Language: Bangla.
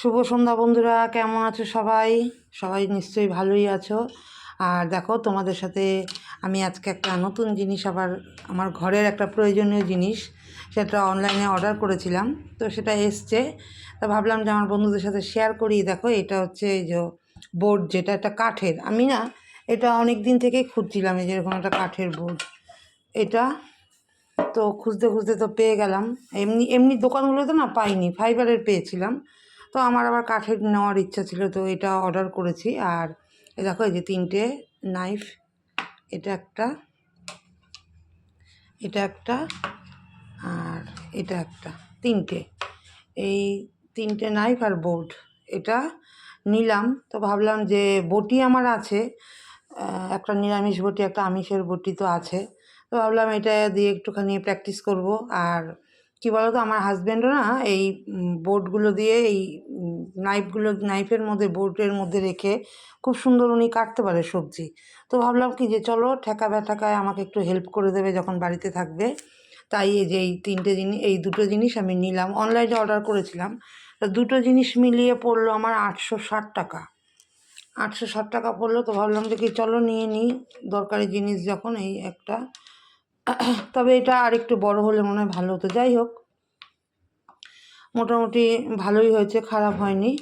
শুভ সন্ধ্যা বন্ধুরা, কেমন আছো সবাই? সবাই নিশ্চয়ই ভালোই আছো। আর দেখো, তোমাদের সাথে আমি আজকে একটা নতুন জিনিস আবার, আমার ঘরের একটা প্রয়োজনীয় জিনিস, সেটা অনলাইনে অর্ডার করেছিলাম। তো সেটা এসছে। তা ভাবলাম যে আমার বন্ধুদের সাথে শেয়ার করি। দেখো, এটা হচ্ছে এই যে বোর্ড যেটা একটা কাঠের। আমি না, এটা অনেক দিন থেকেই খুঁজছিলাম, এই যেরকম একটা কাঠের বোর্ড এটা তো খুঁজতে খুঁজতে তো পেয়ে গেলাম। এমনি এমনি দোকানগুলোতে না পাইনি ফাইবারের পেয়েছিলাম। তো আমার আবার কাঠের নেওয়ার ইচ্ছা ছিল, তো এটা অর্ডার করেছি। আর এই দেখো, এই যে তিনটে নাইফ এটা একটা এটা একটা, আর এটা একটা, তিনটে। এই তিনটে নাইফ আর বোর্ড এটা নিলাম। তো ভাবলাম যে বটি আমার আছে একটা নিরামিষ বটি, একটা আমিষের বটি তো আছে। তো ভাবলাম এটা দিয়ে একটুখানি প্র্যাকটিস করব। আর কি বলো তো আমার হাজব্যান্ডও না এই বোর্ডগুলো দিয়ে এই নাইফগুলো নাইফের মধ্যে বোর্ডের মধ্যে রেখে খুব সুন্দর উনি কাটতে পারে সবজি। তো ভাবলাম কি যে চলো ঠেকা ব্যাঠাকায় আমাকে একটু হেল্প করে দেবে যখন বাড়িতে থাকবে। তাই এই যে এই তিনটে জিনিস এই দুটো জিনিস আমি নিলাম। অনলাইনে অর্ডার করেছিলাম। তো দুটো জিনিস মিলিয়ে পড়ল আমার আটশো ষাট টাকা। আটশো ষাট টাকা পড়ল তো ভাবলাম যে কি চলো নিয়ে নিই। দরকারি জিনিস যখন এই একটা তবে এটা আর একটু বড় হলে মনে হয় ভালো হতো। যাই হোক, মোটামুটি ভালোই হয়েছে, খারাপ হয়নি।